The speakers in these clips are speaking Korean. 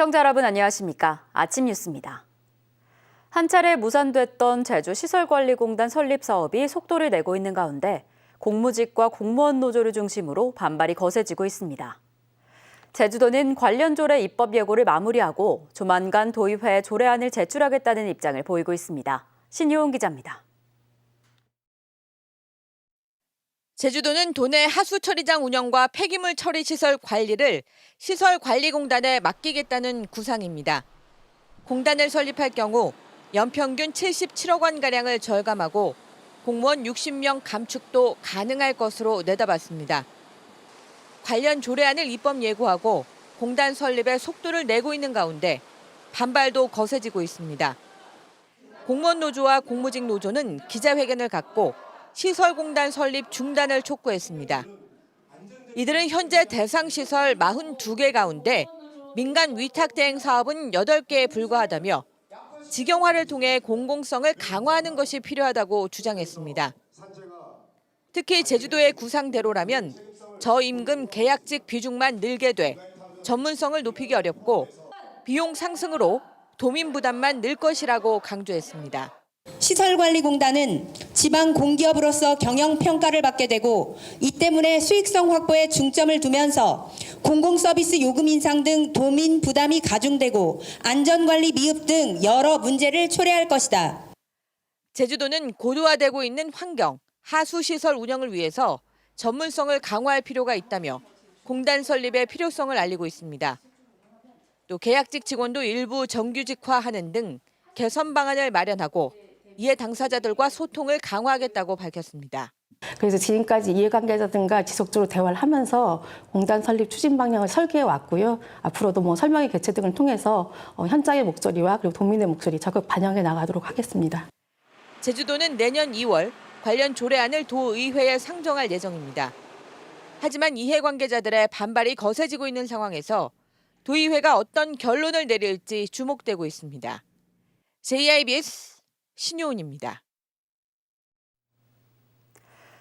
시청자 여러분 안녕하십니까? 아침 뉴스입니다. 한 차례 무산됐던 제주시설관리공단 설립 사업이 속도를 내고 있는 가운데 공무직과 공무원 노조를 중심으로 반발이 거세지고 있습니다. 제주도는 관련 조례 입법 예고를 마무리하고 조만간 도의회에 조례안을 제출하겠다는 입장을 보이고 있습니다. 신효은 기자입니다. 제주도는 도내 하수 처리장 운영과 폐기물 처리 시설 관리를 시설관리공단에 맡기겠다는 구상입니다. 공단을 설립할 경우 연평균 77억 원 가량을 절감하고 공무원 60명 감축도 가능할 것으로 내다봤습니다. 관련 조례안을 입법 예고하고 공단 설립에 속도를 내고 있는 가운데 반발도 거세지고 있습니다. 공무원 노조와 공무직 노조는 기자회견을 갖고 시설공단 설립 중단을 촉구했습니다. 이들은 현재 대상 시설 42개 가운데 민간 위탁 대행 사업은 8개에 불과하다며 직영화를 통해 공공성을 강화하는 것이 필요하다고 주장했습니다. 특히 제주도의 구상대로라면 저임금 계약직 비중만 늘게 돼 전문성을 높이기 어렵고 비용 상승으로 도민 부담만 늘 것이라고 강조했습니다. 시설관리공단은 지방 공기업으로서 경영 평가를 받게 되고 이 때문에 수익성 확보에 중점을 두면서 공공 서비스 요금 인상 등 도민 부담이 가중되고 안전관리 미흡 등 여러 문제를 초래할 것이다. 제주도는 고도화되고 있는 환경, 하수 시설 운영을 위해서 전문성을 강화할 필요가 있다며 공단 설립의 필요성을 알리고 있습니다. 또 계약직 직원도 일부 정규직화하는 등 개선 방안을 마련하고 이에 당사자들과 소통을 강화하겠다고 밝혔습니다. 그래서 지금까지 이해관계자들과 지속적으로 대화를 하면서 공단 설립 추진 방향을 설계해 왔고요. 앞으로도 뭐 설명회 개최 등을 통해서 어, 현장의 목소리와 그리고 도민의 목소리 적극 반영해 나가도록 하겠습니다. 제주도는 내년 2월 관련 조례안을 도의회에 상정할 예정입니다. 하지만 이해관계자들의 반발이 거세지고 있는 상황에서 도의회가 어떤 결론을 내릴지 주목되고 있습니다. JIBS 신효은입니다.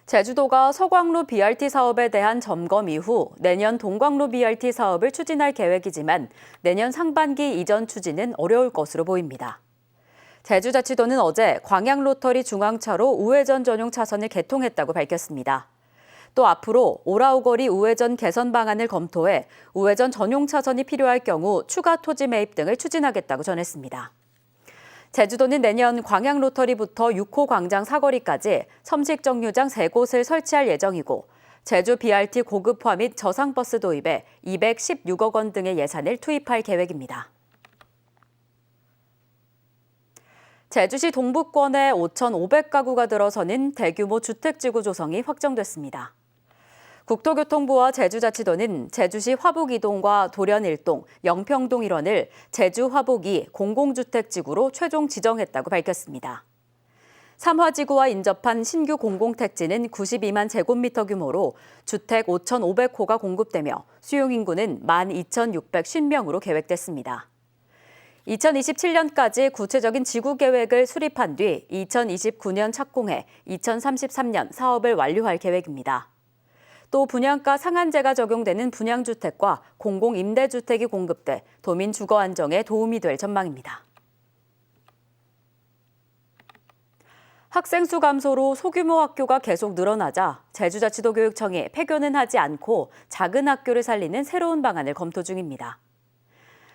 제주도가 서광로 BRT 사업에 대한 점검 이후 내년 동광로 BRT 사업을 추진할 계획이지만 내년 상반기 이전 추진은 어려울 것으로 보입니다. 제주자치도는 어제 광양로터리 중앙차로 우회전 전용 차선을 개통했다고 밝혔습니다. 또 앞으로 오라오거리 우회전 개선 방안을 검토해 우회전 전용 차선이 필요할 경우 추가 토지 매입 등을 추진하겠다고 전했습니다. 제주도는 내년 광양 로터리부터 6호 광장 사거리까지 섬식 정류장 3곳을 설치할 예정이고 제주 BRT 고급화 및 저상버스 도입에 216억 원 등의 예산을 투입할 계획입니다. 제주시 동북권에 5,500가구가 들어서는 대규모 주택지구 조성이 확정됐습니다. 국토교통부와 제주자치도는 제주시 화북 2동과 도련 1동, 영평동 일원을 제주 화북 2 공공주택지구로 최종 지정했다고 밝혔습니다. 삼화지구와 인접한 신규 공공택지는 92만 제곱미터 규모로 주택 5,500호가 공급되며 수용 인구는 12,650명으로 계획됐습니다. 2027년까지 구체적인 지구 계획을 수립한 뒤 2029년 착공해 2033년 사업을 완료할 계획입니다. 또 분양가 상한제가 적용되는 분양주택과 공공임대주택이 공급돼 도민 주거 안정에 도움이 될 전망입니다. 학생 수 감소로 소규모 학교가 계속 늘어나자 제주자치도 교육청이 폐교는 하지 않고 작은 학교를 살리는 새로운 방안을 검토 중입니다.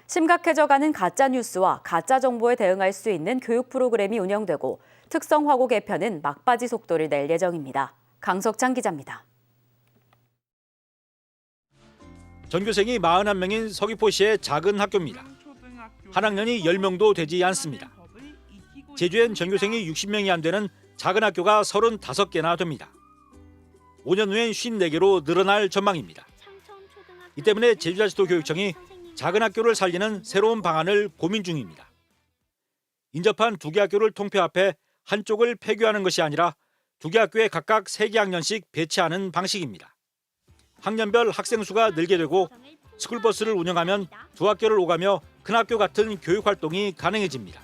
심각해져가는 가짜 뉴스와 가짜 정보에 대응할 수 있는 교육 프로그램이 운영되고 특성 화고 개편은 막바지 속도를 낼 예정입니다. 강석찬 기자입니다. 전교생이 41명인 서귀포시의 작은 학교입니다. 한 학년이 10명도 되지 않습니다. 제주엔 전교생이 60명이 안 되는 작은 학교가 35개나 됩니다. 5년 후엔 54개로 늘어날 전망입니다. 이 때문에 제주자치도 교육청이 작은 학교를 살리는 새로운 방안을 고민 중입니다. 인접한 두 개 학교를 통폐 합해 한쪽을 폐교하는 것이 아니라 두 개 학교에 각각 3개 학년씩 배치하는 방식입니다. 학년별 학생 수가 늘게 되고 스쿨버스를 운영하면 두 학교를 오가며 큰 학교 같은 교육 활동이 가능해집니다.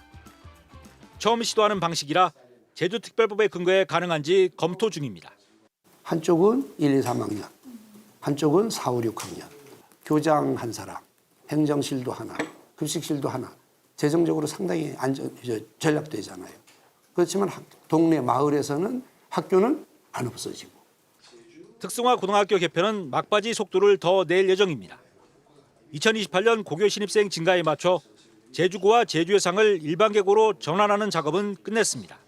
처음 시도하는 방식이라 제주특별법에 근거해 가능한지 검토 중입니다. 한쪽은 1, 2, 3학년, 한쪽은 4, 5, 6학년. 교장 한 사람, 행정실도 하나, 급식실도 하나. 재정적으로 상당히 안전, 전략되잖아요. 그렇지만 학- 동네 마을에서는 학교는 안 없어지고. 특성화 고등학교 개편은 막바지 속도를 더 낼 예정입니다. 2028년 고교 신입생 증가에 맞춰 제주고와 제주의 상을 일반계고로 전환하는 작업은 끝냈습니다.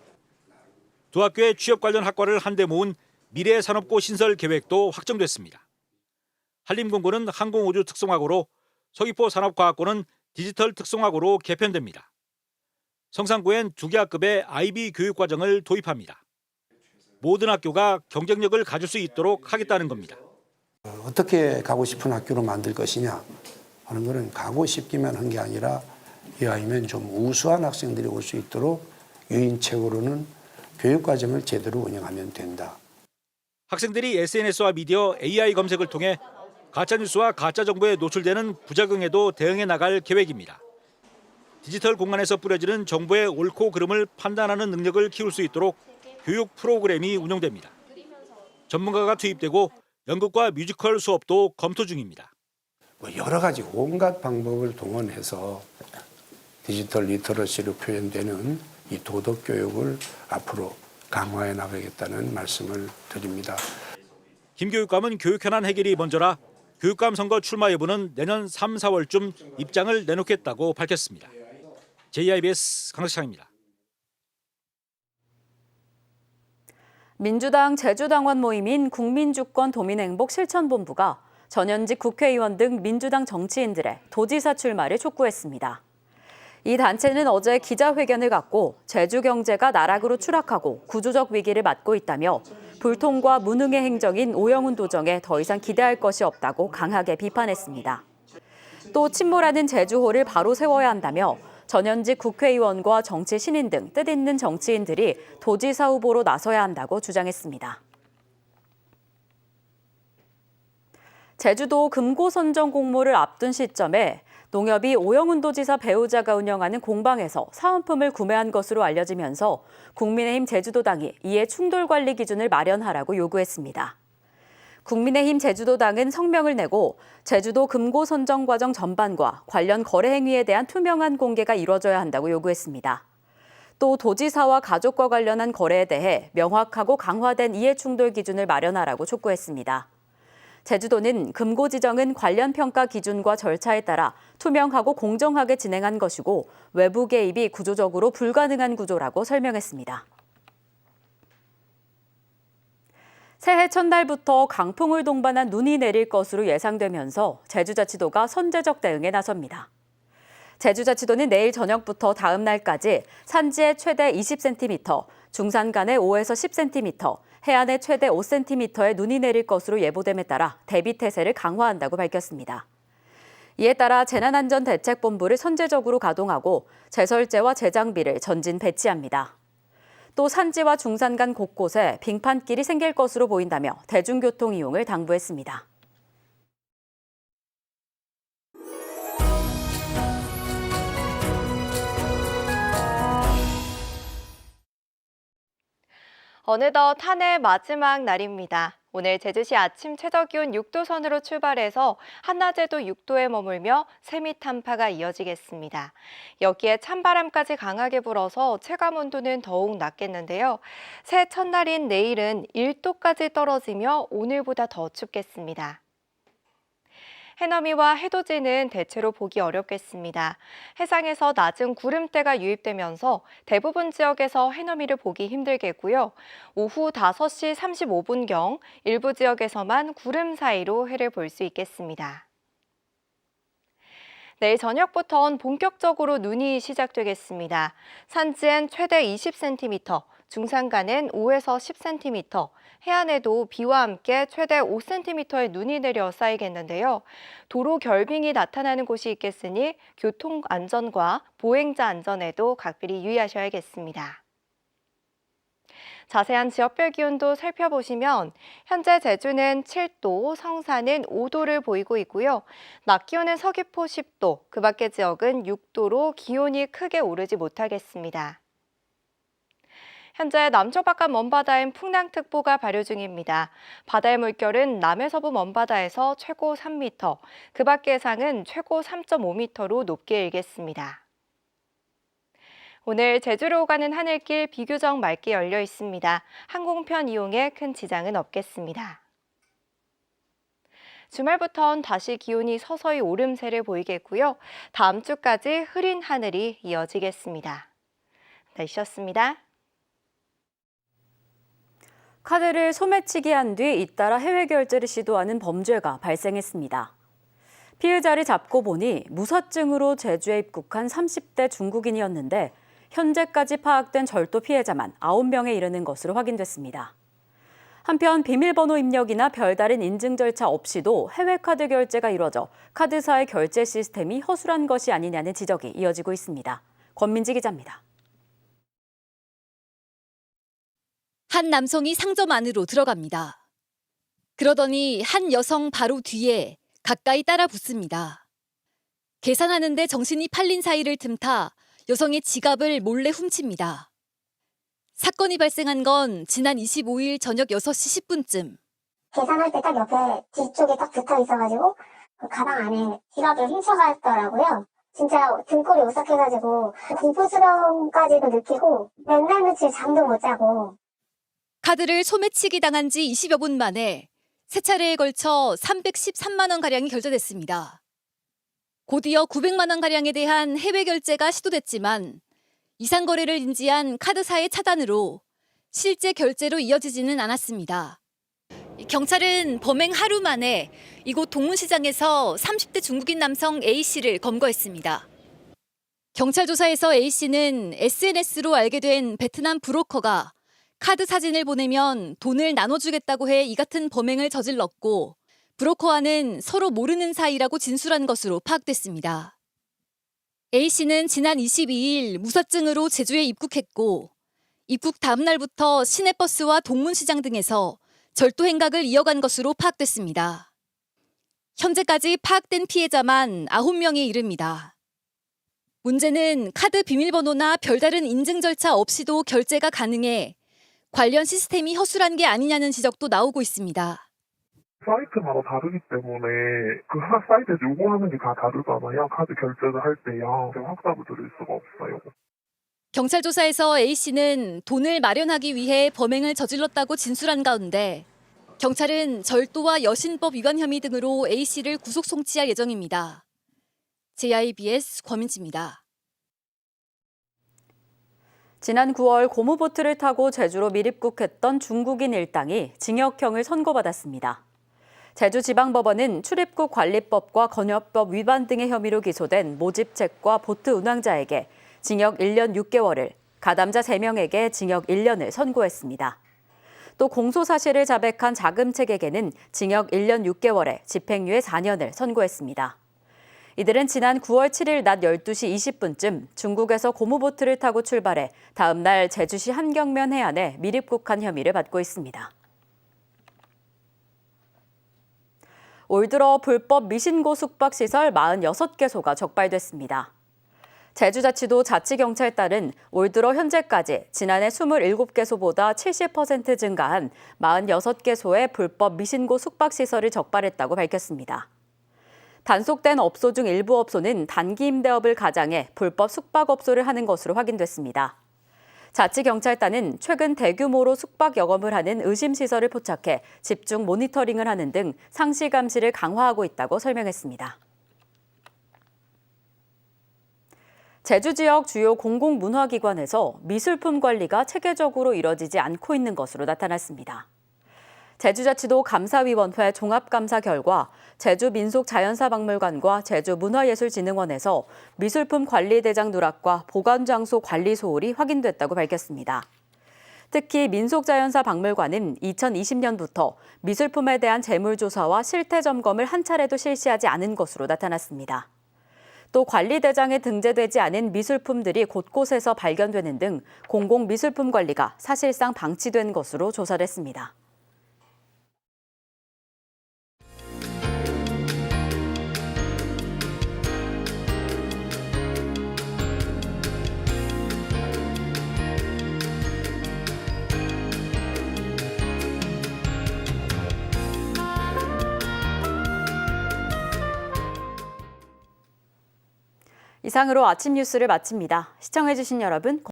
두 학교의 취업 관련 학과를 한데 모은 미래산업고 신설 계획도 확정됐습니다. 한림공고는 항공우주 특성화고로 서귀포 산업과학고는 디지털 특성화고로 개편됩니다. 성산고엔 두 개 학급의 IB 교육 과정을 도입합니다. 모든 학교가 경쟁력을 가질 수 있도록 하겠다는 겁니다. 어떻게 가고 싶은 학교로 만들 것이냐 하는 것은 가고 싶기만 한 게 아니라 이왕이면 좀 우수한 학생들이 올 수 있도록 유인책으로는 교육과정을 제대로 운영하면 된다. 학생들이 SNS와 미디어, AI 검색을 통해 가짜뉴스와 가짜 정보에 노출되는 부작용에도 대응해 나갈 계획입니다. 디지털 공간에서 뿌려지는 정보의 옳고 그름을 판단하는 능력을 키울 수 있도록 교육 프로그램이 운영됩니다. 전문가가 투입되고 연극과 뮤지컬 수업도 검토 중입니다. 뭐 여러 가지 온갖 방법을 동원해서 디지털 리터러시로 표현되는 이 도덕 교육을 앞으로 강화해 나가겠다는 말씀을 드립니다. 김 교육감은 교육 현안 해결이 먼저라 교육감 선거 출마 여부는 내년 3, 4월쯤 입장을 내놓겠다고 밝혔습니다. JIBS 강석창입니다. 민주당 제주당원 모임인 국민주권 도민행복 실천본부가 전현직 국회의원 등 민주당 정치인들의 도지사 출마를 촉구했습니다. 이 단체는 어제 기자회견을 갖고 제주 경제가 나락으로 추락하고 구조적 위기를 맞고 있다며 불통과 무능의 행정인 오영훈 도정에 더 이상 기대할 것이 없다고 강하게 비판했습니다. 또 침몰하는 제주호를 바로 세워야 한다며 전현직 국회의원과 정치 신인 등 뜻있는 정치인들이 도지사 후보로 나서야 한다고 주장했습니다. 제주도 금고 선정 공모를 앞둔 시점에 농협이 오영훈 도지사 배우자가 운영하는 공방에서 사은품을 구매한 것으로 알려지면서 국민의힘 제주도당이 이에 충돌 관리 기준을 마련하라고 요구했습니다. 국민의힘 제주도당은 성명을 내고 제주도 금고 선정 과정 전반과 관련 거래 행위에 대한 투명한 공개가 이뤄져야 한다고 요구했습니다. 또 도지사와 가족과 관련한 거래에 대해 명확하고 강화된 이해 충돌 기준을 마련하라고 촉구했습니다. 제주도는 금고 지정은 관련 평가 기준과 절차에 따라 투명하고 공정하게 진행한 것이고 외부 개입이 구조적으로 불가능한 구조라고 설명했습니다. 새해 첫날부터 강풍을 동반한 눈이 내릴 것으로 예상되면서 제주자치도가 선제적 대응에 나섭니다. 제주자치도는 내일 저녁부터 다음 날까지 산지에 최대 20cm, 중산간에 5에서 10cm, 해안에 최대 5cm의 눈이 내릴 것으로 예보됨에 따라 대비 태세를 강화한다고 밝혔습니다. 이에 따라 재난안전대책본부를 선제적으로 가동하고 제설제와 제장비를 전진 배치합니다. 또 산지와 중산 간 곳곳에 빙판길이 생길 것으로 보인다며 대중교통 이용을 당부했습니다. 어느덧 한 해 마지막 날입니다. 오늘 제주시 아침 최저 기온 6도 선으로 출발해서 한낮에도 6도에 머물며 세미 한파가 이어지겠습니다. 여기에 찬바람까지 강하게 불어서 체감 온도는 더욱 낮겠는데요. 새해 첫날인 내일은 1도까지 떨어지며 오늘보다 더 춥겠습니다. 해넘이와 해돋이는 대체로 보기 어렵겠습니다. 해상에서 낮은 구름대가 유입되면서 대부분 지역에서 해넘이를 보기 힘들겠고요. 오후 5시 35분경 일부 지역에서만 구름 사이로 해를 볼 수 있겠습니다. 내일 저녁부터는 본격적으로 눈이 시작되겠습니다. 산지엔 최대 20cm, 중산간엔 5에서 10cm, 해안에도 비와 함께 최대 5cm의 눈이 내려 쌓이겠는데요. 도로 결빙이 나타나는 곳이 있겠으니 교통 안전과 보행자 안전에도 각별히 유의하셔야겠습니다. 자세한 지역별 기온도 살펴보시면 현재 제주는 7도, 성산은 5도를 보이고 있고요. 낮 기온은 서귀포 10도, 그 밖의 지역은 6도로 기온이 크게 오르지 못하겠습니다. 현재 남쪽 바깥 먼바다엔 풍랑특보가 발효 중입니다. 바다의 물결은 남해서부 먼바다에서 최고 3m, 그 밖의 상은 최고 3.5m로 높게 일겠습니다. 오늘 제주로 가는 하늘길 비교적 맑게 열려 있습니다. 항공편 이용에 큰 지장은 없겠습니다. 주말부턴 다시 기온이 서서히 오름세를 보이겠고요. 다음 주까지 흐린 하늘이 이어지겠습니다. 날씨였습니다. 카드를 소매치기 한 뒤 잇따라 해외 결제를 시도하는 범죄가 발생했습니다. 피해자를 잡고 보니 무사증으로 제주에 입국한 30대 중국인이었는데 현재까지 파악된 절도 피해자만 9명에 이르는 것으로 확인됐습니다. 한편 비밀번호 입력이나 별다른 인증 절차 없이도 해외 카드 결제가 이뤄져 카드사의 결제 시스템이 허술한 것이 아니냐는 지적이 이어지고 있습니다. 권민지 기자입니다. 한 남성이 상점 안으로 들어갑니다. 그러더니 한 여성 바로 뒤에 가까이 따라 붙습니다. 계산하는데 정신이 팔린 사이를 틈타 여성의 지갑을 몰래 훔칩니다. 사건이 발생한 건 지난 25일 저녁 6시 10분쯤. 계산할 때 딱 옆에 뒤쪽에 딱 붙어 있어가지고 그 가방 안에 지갑을 훔쳐갔더라고요. 진짜 등골이 오싹해가지고 공포스러움까지도 느끼고 몇날 며칠 잠도 못 자고 카드를 소매치기 당한 지 20여 분 만에 세 차례에 걸쳐 313만 원 가량이 결제됐습니다. 곧이어 900만 원 가량에 대한 해외 결제가 시도됐지만 이상 거래를 인지한 카드사의 차단으로 실제 결제로 이어지지는 않았습니다. 경찰은 범행 하루 만에 이곳 동문시장에서 30대 중국인 남성 A 씨를 검거했습니다. 경찰 조사에서 A 씨는 SNS로 알게 된 베트남 브로커가 카드 사진을 보내면 돈을 나눠주겠다고 해 이 같은 범행을 저질렀고 브로커와는 서로 모르는 사이라고 진술한 것으로 파악됐습니다. A 씨는 지난 22일 무사증으로 제주에 입국했고 입국 다음 날부터 시내버스와 동문시장 등에서 절도 행각을 이어간 것으로 파악됐습니다. 현재까지 파악된 피해자만 9명에 이릅니다. 문제는 카드 비밀번호나 별다른 인증 절차 없이도 결제가 가능해 관련 시스템이 허술한 게 아니냐는 지적도 나오고 있습니다. 사이트마다 다르기 때문에 그 하나 사이트에서 요구하는 게 다 다르잖아요. 카드 결제를 할 때요. 제가 확답을 드릴 수가 없어요. 경찰 조사에서 A 씨는 돈을 마련하기 위해 범행을 저질렀다고 진술한 가운데 경찰은 절도와 여신법 위반 혐의 등으로 A 씨를 구속 송치할 예정입니다. JIBS 권민지입니다. 지난 9월 고무보트를 타고 제주로 밀입국했던 중국인 일당이 징역형을 선고받았습니다. 제주지방법원은 출입국 관리법과 건협법 위반 등의 혐의로 기소된 모집책과 보트 운항자에게 징역 1년 6개월을, 가담자 3명에게 징역 1년을 선고했습니다. 또 공소 사실을 자백한 자금책에게는 징역 1년 6개월에 집행유예 4년을 선고했습니다. 이들은 지난 9월 7일 낮 12시 20분쯤 중국에서 고무보트를 타고 출발해 다음 날 제주시 한경면 해안에 밀입국한 혐의를 받고 있습니다. 올 들어 불법 미신고 숙박시설 46개소가 적발됐습니다. 제주자치도 자치경찰에 따른 올 들어 현재까지 지난해 27개소보다 70% 증가한 46개소의 불법 미신고 숙박시설을 적발했다고 밝혔습니다. 단속된 업소 중 일부 업소는 단기 임대업을 가장해 불법 숙박업소를 하는 것으로 확인됐습니다. 자치경찰단은 최근 대규모로 숙박 영업을 하는 의심시설을 포착해 집중 모니터링을 하는 등 상시 감시를 강화하고 있다고 설명했습니다. 제주 지역 주요 공공문화기관에서 미술품 관리가 체계적으로 이뤄지지 않고 있는 것으로 나타났습니다. 제주자치도 감사위원회 종합감사 결과 제주민속자연사박물관과 제주문화예술진흥원에서 미술품 관리대장 누락과 보관장소 관리 소홀이 확인됐다고 밝혔습니다. 특히 민속자연사박물관은 2020년부터 미술품에 대한 재물조사와 실태점검을 한 차례도 실시하지 않은 것으로 나타났습니다. 또 관리대장에 등재되지 않은 미술품들이 곳곳에서 발견되는 등 공공미술품 관리가 사실상 방치된 것으로 조사됐습니다. 이상으로 아침 뉴스를 마칩니다. 시청해주신 여러분